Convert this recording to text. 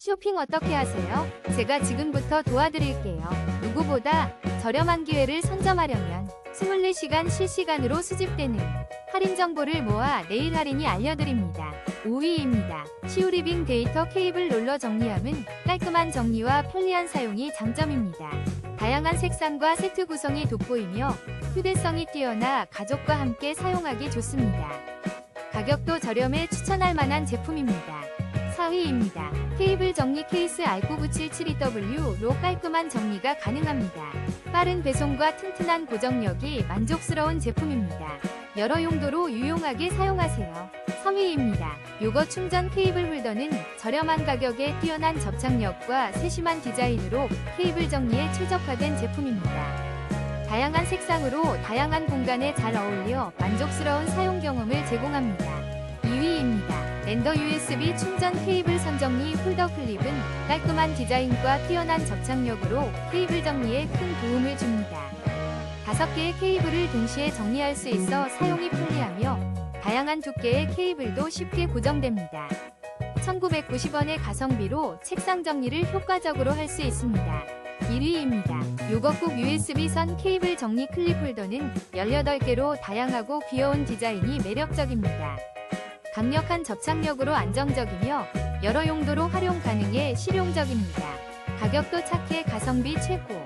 쇼핑 어떻게 하세요? 제가 지금부터 도와드릴게요. 누구보다 저렴한 기회를 선점하려면 24시간 실시간으로 수집되는 할인 정보를 모아 내일 할인이 알려드립니다. 5위입니다. 시우리빙 데이터 케이블 롤러 정리함은 깔끔한 정리와 편리한 사용이 장점입니다. 다양한 색상과 세트 구성이 돋보이며 휴대성이 뛰어나 가족과 함께 사용하기 좋습니다. 가격도 저렴해 추천할 만한 제품입니다. 4위입니다. 케이블 정리 케이스 R9977EW로 깔끔한 정리가 가능합니다. 빠른 배송과 튼튼한 고정력이 만족스러운 제품입니다. 여러 용도로 유용하게 사용하세요. 3위입니다. 요거 충전 케이블 홀더는 저렴한 가격에 뛰어난 접착력과 세심한 디자인으로 케이블 정리에 최적화된 제품입니다. 다양한 색상으로 다양한 공간에 잘 어울려 만족스러운 사용 경험을 제공합니다. 2위입니다. 랜더 USB 충전 케이블 선정리 홀더 클립은 깔끔한 디자인과 뛰어난 접착력으로 케이블 정리에 큰 도움을 줍니다. 5개의 케이블을 동시에 정리할 수 있어 사용이 편리하며 다양한 두께의 케이블도 쉽게 고정됩니다. 1990원의 가성비로 책상 정리를 효과적으로 할 수 있습니다. 1위입니다. 요거국 USB-선 케이블 정리 클립 홀더는 18개로 다양하고 귀여운 디자인이 매력적입니다. 강력한 접착력으로 안정적이며 여러 용도로 활용 가능해 실용적입니다. 가격도 착해 가성비 최고.